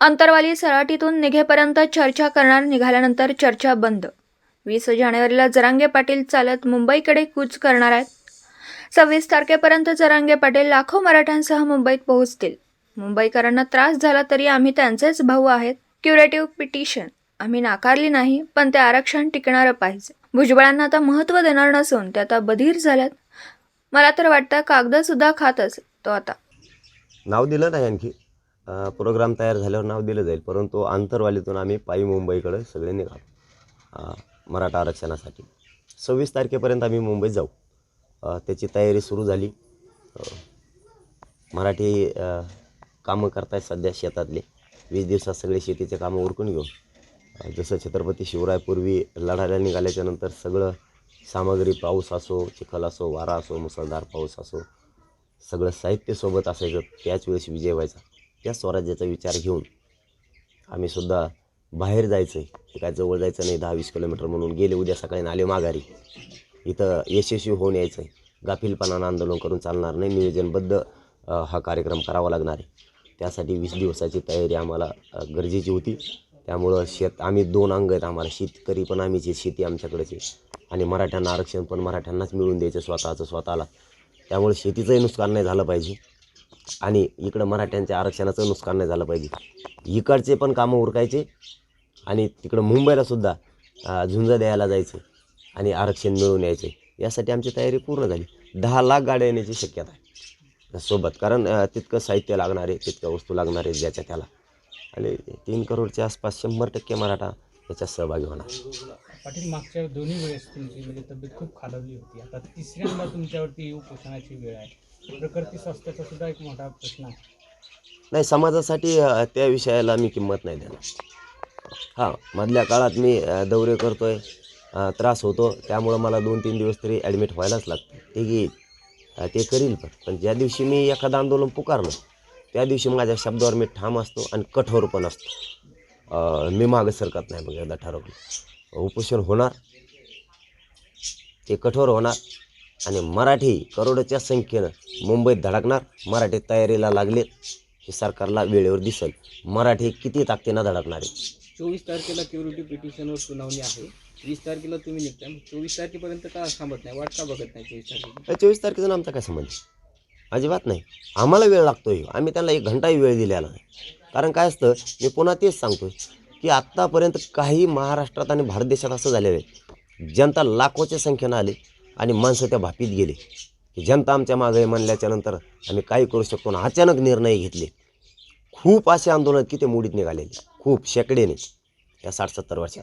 अंतरवाली सराटीतून निघेपर्यंत चर्चा करणार निघाल्यानंतर चर्चा बंद. वीस जानेवारीला जरांगे पाटील चालत मुंबईकडे कूच करणार आहेत. सव्वीस तारखेपर्यंत जरांगे पाटील लाखो मराठ्यांसह मुंबईत पोहोचतील. मुंबईकरांना त्रास झाला तरी आम्ही त्यांचेच भाऊ आहेत. Curative petition. आम्ही नाकारली नाही पण ते आरक्षण टिकणारं पाहिजे. भुजबळांना आता महत्त्व देणार नसून ते आता बधीर झाल्यात. मला तर वाटतं कागदसुद्धा खात असेल तो आता. नाव दिलं नाही आणखी? प्रोग्राम तयार झाल्यावर नाव दिलं जाईल. परंतु आंतरवालीतून आम्ही पायी मुंबईकडे सगळे निघालो. मराठा आरक्षणासाठी. सव्वीस तारखेपर्यंत आम्ही मुंबईत जाऊ. त्याची तयारी सुरू झाली. मराठी कामं करतायत सध्या शेतातले. वीस दिवसात सगळे शेतीचे कामं उरकून घेऊन. जसं छत्रपती शिवरायपूर्वी लढायला निघाल्याच्यानंतर सगळं सामग्री पाऊस असो चिखल असो वारा असो मुसळधार पाऊस असो सगळं साहित्य सोबत असायचं. त्याच वेळेस विजय व्हायचा. त्या स्वराज्याचा विचार घेऊन आम्ही सुद्धा बाहेर जायचं आहे काय जवळ जायचं नाही दहा वीस किलोमीटर म्हणून. गेले उद्या सकाळी आले माघारी. इथं यशस्वी होऊन यायचं आहे गाफीलपणानं आंदोलन करून चालणार नाही. नियोजनबद्ध हा कार्यक्रम करावा लागणार आहे. त्यासाठी वीस दिवसाची तयारी आम्हाला गरजेची होती. त्यामुळं शेत आम्ही दोन अंग आहेत आम्हाला. शेतकरी पण आम्ही जे शेती आमच्याकडेच आहे. आणि मराठ्यांना आरक्षण पण मराठ्यांनाच मिळून द्यायचं स्वतःचं स्वतःला. त्यामुळे शेतीचंही नुकसान नाही झालं पाहिजे. आणि इकडं मराठ्यांच्या आरक्षणाचं नुकसान नाही झालं पाहिजे. इकडचे पण कामं उरकायचे आणि तिकडं मुंबईला सुद्धा झुंज द्यायला जायचं आणि आरक्षण मिळवून यायचे. यासाठी आमची तयारी पूर्ण झाली. दहा लाख गाड्या येण्याची शक्यता आहे. सोबत कारण तितकं साहित्य लागणार आहे तितक्या वस्तू लागणार आहे ज्याच्या त्याला. आणि तीन करोडच्या आसपास शंभर टक्के मराठा याच्यात सहभागी होणार. पाटील मागच्या दोन्ही वेळेस तुमची म्हणजे तब्येत खूप खालवली होती. आता तिसऱ्यांदा तुमच्यावरती उपोषणाची वेळ आहे. प्रकृती स्वास्थ्याचा सुद्धा एक मोठा प्रश्न आहे. नाही समाजासाठी अ, त्या विषयाला मी किंमत नाही देणार. हां मधल्या काळात मी अ, दौरे करतो आहे त्रास होतो त्यामुळं मला दोन तीन दिवस तरी ॲडमिट व्हायलाच लागतं. ते घेईल अ, ते करील पण. पण ज्या दिवशी मी एखादं आंदोलन पुकारलं त्या दिवशी माझ्या शब्दावर मी ठाम असतो आणि कठोर पण असतो. अ, मी मागं सरकत नाही मग एकदा ठरवलं. उपोषण होणार ते कठोर होणार आणि मराठी करोडोच्या संख्येनं मुंबईत धडकणार. मराठी तयारीला लागले. हे सरकारला वेळेवर दिसेल. मराठी किती ताकदीनं धडकणार आहे? चोवीस तारखेला क्युरिटी पिटिशनवर सुनावणी आहे. वीस तारखेला तुम्ही निघताय मग चोवीस तारखेपर्यंत का थांबत नाही? वाट का बघत नाही चोवीस तारखेला? या चोवीस तारखेचा आमचा काय संबंध अजिबात नाही. आम्हाला वेळ लागतोय. आम्ही त्यांना एक घंटाही वेळ दिलेला नाही. कारण काय असतं मी पुन्हा तेच सांगतोय की आत्तापर्यंत काही महाराष्ट्रात आणि भारत देशात असं झालेलं आहे. जनता लाखोच्या संख्येनं आले. आणि माणसं त्या भापीत गेले. की जनता आमच्या मागे आहे म्हणल्याच्यानंतर आम्ही काही करू शकतो ना अचानक निर्णय घेतले. खूप असे आंदोलन की ते मुडीत निघालेले. खूप शेकडेने. या साठ सत्तर वर्षात.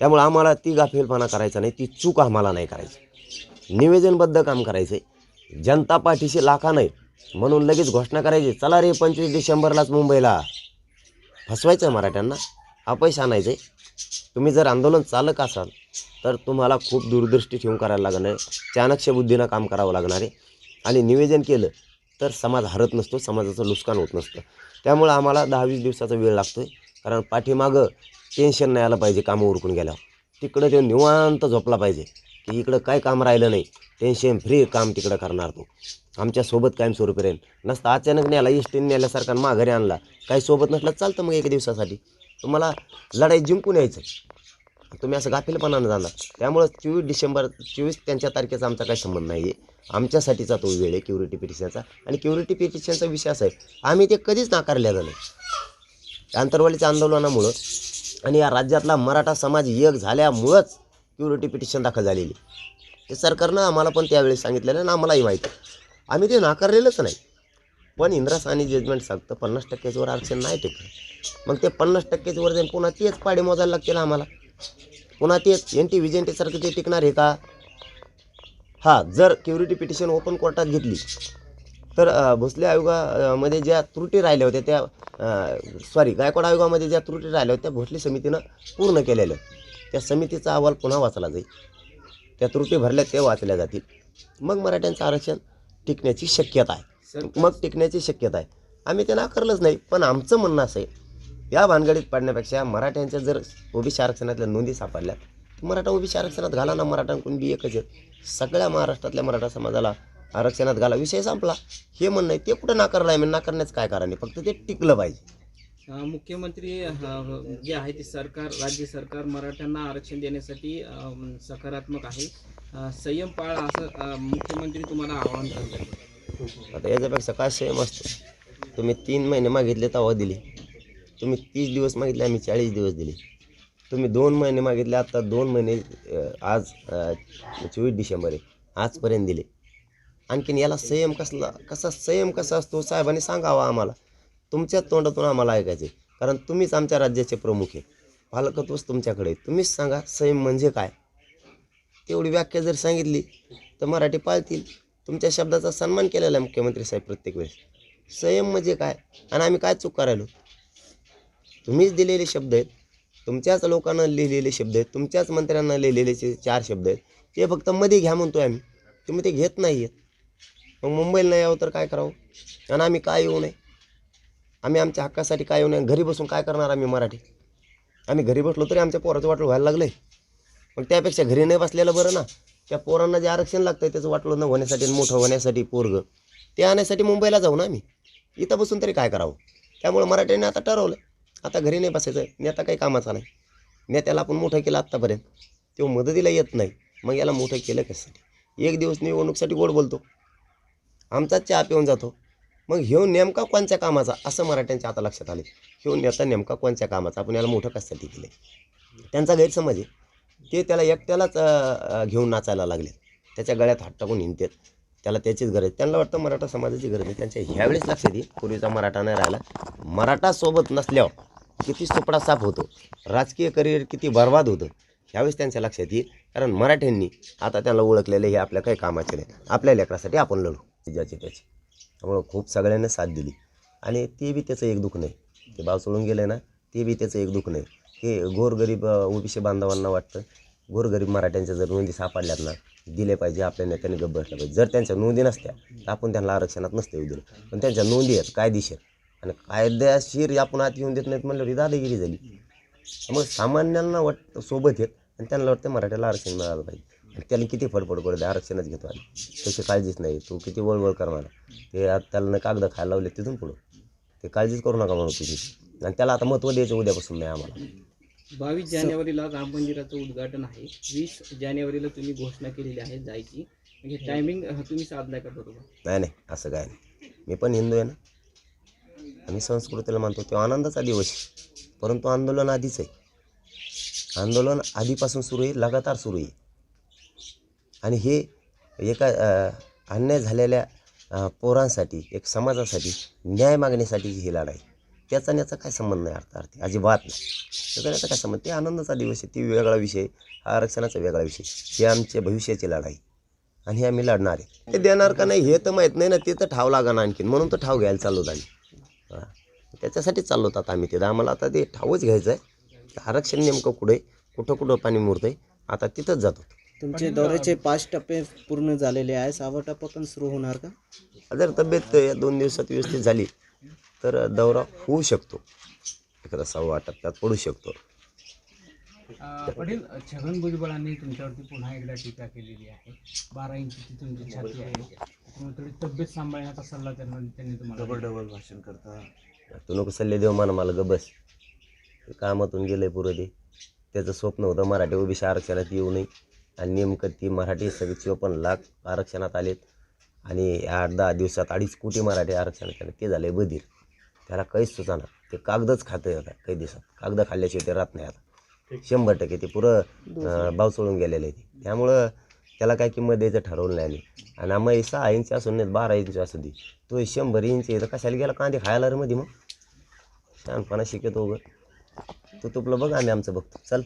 त्यामुळे आम्हाला ती गाफेलपणा करायचा नाही. ती चूक आम्हाला नाही करायची. निवेदनबद्ध काम करायचं आहे जनता पाठीशी लाखा नाही. म्हणून लगेच घोषणा करायची. चला रे पंचवीस डिसेंबरलाच मुंबईला. फसवायचं मराठ्यांना. हा पैसा आणायचं आहे तुम्ही जर आंदोलन चालक असाल तर तुम्हाला खूप दूरदृष्टी ठेवून करायला लागणार आहे. चाणक्य बुद्धीनं काम करावं लागणार आहे. आणि निवेदन केलं तर समाज हरत नसतो समाजाचं नुकसान होत नसतं. त्यामुळं आम्हाला दहा वीस दिवसाचा वेळ लागतो आहे कारण पाठीमागं टेन्शन नाही आलं पाहिजे कामं उरकून गेल्यावर. तिकडं ते निवांत झोपला पाहिजे की इकडं काय काम राहिलं नाही. टेन्शन फ्री काम तिकडं करणार तो. आमच्यासोबत कायमस्वरूपी राहील. नसता अचानक न्याला इष्टीने नेल्यासारखा माघारी आणला. काही सोबत नसलं चालतं मग एक दिवसासाठी. तुम्हाला लढाई जिंकून यायचं तुम्ही असं गाफीलपणानं जाणार. त्यामुळं चोवीस डिसेंबर चोवीस त्यांच्या तारखेचा आमचा काही संबंध नाही आहे आमच्यासाठीचा तो वेळ आहे क्युरिटी पिटिशनचा. आणि क्युरिटी पिटिशनचा विषय असा आहे आम्ही ते कधीच नाकारलेलं नाही. आंतरवालीच्या आंदोलनामुळं आणि या राज्यातला मराठा समाज एक झाल्यामुळंच क्युरिटी पिटिशन दाखल झालेली. हे सरकारनं आम्हाला पण त्यावेळी सांगितलेलं आणि आम्हालाही माहिती आम्ही ते नाकारलेलंच नाही. पण इंद्रासानी जजमेंट सांगतं पन्नास टक्क्याच्यावर आरक्षण नाही टेकलं. मग ते पन्नास टक्क्याच्यावर जाईन पुन्हा तेच पाडे मोजायला लागतील आम्हाला. पुन्हा तेच एन टी विजेंटीसारखं ते टिकणार आहे का? हां जर क्युरिटी पिटिशन ओपन कोर्टात घेतली तर भोसले आयोगामध्ये ज्या त्रुटी राहिल्या होत्या त्या सॉरी गायकवाड आयोगामध्ये ज्या त्रुटी राहिल्या होत्या त्या भोसले समितीनं पूर्ण केलेल्या. त्या समितीचा अहवाल पुन्हा वाचला जाईल. त्या त्रुटी भरल्या ते वाचल्या जातील. मग मराठ्यांचं आरक्षण टिकण्याची शक्यता आहे. मग टिकण्याची शक्यता आहे. आम्ही ते नाकारलंच नाही पण आमचं म्हणणं असं आहे या भानगडीत पडण्यापेक्षा मराठ्यांच्या जर ओबीसी आरक्षणातल्या नोंदी सापडल्या तर मराठा ओबीसी आरक्षणात घाला ना मराठा आणि कुणबी एकच आहेत. सगळ्या महाराष्ट्रातल्या मराठा समाजाला आरक्षणात घाला. विषय संपला. हे म्हणणं आहे ते कुठं नाकारलं आहे? म्हणजे नाकारण्याचं काय कारण आहे? फक्त ते टिकलं पाहिजे. मुख्यमंत्री जे आहे ते सरकार राज्य सरकार मराठ्यांना आरक्षण देण्यासाठी सकारात्मक आहे. संयम पाळ असं मुख्यमंत्री तुम्हाला आवाहन करतात. आता याच्यापेक्षा काय सेम असतो? तुम्ही तीन महिने मागितले तवा दिले. तुम्ही तीस दिवस मागितले आम्ही चाळीस दिवस दिले. तुम्ही दोन महिने मागितले आत्ता दोन महिने आज चोवीस डिसेंबर आहे. आजपर्यंत दिले. आणखीन याला संयम कसला कसा संयम कसा असतो साहेबांनी सांगावा आम्हाला. तुमच्याच तोंडातून आम्हाला ऐकायचे कारण तुम्हीच आमच्या राज्याचे प्रमुख आहे. पालकत्वच तुमच्याकडे तुम्हीच सांगा संयम म्हणजे काय? तेवढी व्याख्या जर सांगितली तर मराठी पाळतील. तुमच्या शब्दाचा सन्मान केलेला आहे मुख्यमंत्री साहेब प्रत्येक वेळेस. संयम म्हणजे काय? आणि आम्ही काय चूक करायलो? तुम्हीच दिलेले शब्द आहेत. तुमच्याच लोकांना लिहिलेले शब्द आहेत. तुमच्याच मंत्र्यांना लिहिलेले चार शब्द आहेत. ते फक्त मध्ये घ्या म्हणतो आम्ही. तुम्ही ते घेत नाही आहेत. मग मुंबईला नाही यावं तर काय करावं? आणि आम्ही काय येऊ नये? आम्ही आमच्या हक्कासाठी काय येऊ नये? घरी बसून काय करणार आम्ही मराठी? आम्ही घरी बसलो तरी आमच्या पोराचं वाटलं व्हायला लागलं आहे मग त्यापेक्षा घरी नाही बसलेलं बरं ना. त्या पोरांना जे आरक्षण लागतं आहे त्याचं वाटलं न होण्यासाठी आणि मोठं होण्यासाठी पोरग ते आणण्यासाठी मुंबईला जाऊ ना आम्ही. इथं बसून तरी काय करावं? त्यामुळे मराठ्यांनी आता ठरवलं. आता घरी नाही बसायचं. नेता काही कामाचा नाही. नेत्याला आपण मोठं केलं आत्तापर्यंत. तो मदतीला येत नाही. मग याला मोठं केलं कशासाठी? एक दिवस निवडणुकीसाठी गोड बोलतो. आमचाच चहा पिऊन जातो. मग ह्यो नेमका कोणत्या कामाचा? असं मराठ्यांच्या आता लक्षात आले ह्यो नेता नेमका कोणत्या कामाचा? आपण याला मोठं कशासाठी केलं त्यांचा गैरसमज आहे. ते त्याला एकट्यालाच घेऊन नाचायला लागले त्याच्या गळ्यात हात टाकून हिंडतात. त्याला त्याचीच गरज त्यांना वाटतं मराठा समाजाची गरज आहे. त्यांच्या ह्यावेळेस लक्षात येईल पूर्वीचा मराठा नाही राहिला. मराठा सोबत नसल्यावर किती सुपडा साफ होतो. राजकीय करिअर किती बर्बाद होतं. ह्यावेळेस त्यांच्या लक्षात येईल. कारण मराठ्यांनी आता त्यांना ओळखलेले हे आपल्या काही कामाचे नाही. आपल्या लेकरासाठी आपण लढू. ज्याची त्याची. त्यामुळं खूप सगळ्यांना साथ दिली. आणि ते बी त्याचं एक दुःख नाही. ते बाव सोडून गेले ना ते बी त्याचं एक दुःख नाही. हे गोरगरीब ओबीसी बांधवांना वाटतं. गोरगरीब मराठ्यांच्या जर नोंदी सापडल्यात ना दिले पाहिजे आपल्या नेत्याने गप्प बसल्या पाहिजे. जर त्यांच्या नोंदी नसत्या तर आपण त्यांना आरक्षणात नसते येऊ दिलं. पण त्यांच्या नोंदी आहेत कायदेशीर. आणि कायदेशीर आपण आत येऊन देत नाहीत म्हणलं ही दादागिरी झाली. मग सामान्यांना वाटतं सोबत येत आणि त्यांना वाटतं मराठ्याला आरक्षण मिळालं पाहिजे. आणि त्याला किती फडफड करू दे आरक्षणच घेतो आम्ही. त्याची काळजीच नाही तू किती वळवळ कर मला. ते आता त्याला न कागद खायला लावले तिथून पुढं. ते काळजीच करू नका म्हणून तुझी आणि त्याला आता महत्त्व द्यायचं उद्यापासून नाही आम्हाला. बावीस जानेवारीला राम मंदिराचं उद्घाटन आहे. वीस जानेवारीला तुम्ही घोषणा केलेली आहे जायची. म्हणजे टायमिंग तुम्ही साधलाय का बरोबर? नाही नाही असं काय नाही. मी पण हिंदू आहे ना. आम्ही संस्कृतीला मानतो तो आनंदाचा दिवस आहे. परंतु आंदोलन आधीच आहे. आंदोलन आधीपासून सुरू आहे लगातार सुरू आहे. आणि हे एका अन्याय झालेल्या पोरांसाठी एक समाजासाठी न्याय मागण्यासाठीची ही लढाई. त्याचा आणि याचा काय संबंध नाही अर्थार्थी अजिबात नाही. त्याचा आणि याचा काय संबंध? ते आनंदाचा दिवस आहे ती वेगळा विषय हा आरक्षणाचा वेगळा विषय ही आमच्या भविष्याची लढाई. आणि हे आम्ही लढणार आहे. ते देणार का नाही हे तर माहीत नाही ना ते तर ठाव लागा ना आणखीन. म्हणून तर ठाव घ्यायला चाललो आम्ही. हां. त्याच्यासाठीच चाललो होतो आता आम्ही तिथं. आम्हाला आता ते ठावच घ्यायचं आहे. की आरक्षण नेमकं कुठे कुठं कुठं पाणी मुरतं आहे आता तिथंच जातो. तुमचे दौऱ्याचे पाच टप्पे पूर्ण झालेले आहे सहावा टप्पा पण सुरू होणार का? जर तब्येत या दोन दिवसात व्यवस्थित झाली तर दौरा होऊ शकतो. एखादा सव्वा टप्प्यात पडू शकतो. पाटील छगन भुजबळांनी तुमच्यावरती पुन्हा एकदा टीका केलेली आहे. बारा इंचची तुमची छाती आहे. त्यामुळे थोडी तब्येत सांभाळण्याचा सल्ला त्यांना त्यांनी तुम्हाला तू नको सल्ले देऊ म्हणा मला ग बस. ते कामातून गेलंय पुरं ते. त्याचं स्वप्न होतं मराठी ओबीसी आरक्षणात येऊ नये. आणि नेमकं ती मराठी सगळी चोपन्न लाख आरक्षणात आलेत. आणि आठ दहा दिवसात अडीच कोटी मराठी आरक्षणात आले ते झाले बधीर. त्याला काहीच सुचाना ते कागदच खातं आता काही दिवसात. कागद खाल्ल्याशिवाय ते राहत नाही आता. शंभर टक्के ते पुरं भाव बाव सोडून गेलेले आहे ते त्यामुळं त्याला काय किंमत द्यायचं ठरवलं नाही आम्ही. आणि आम्ही सहा इंच असून नाही बारा इंच असू दे. तो शंभर इंच आहे तर कशाला गेला कांदे खायला रे मध्ये मग? शहाणपणा शिकतो उगं. तू तुपलं बघ आम्ही आमचं बघतो. चल.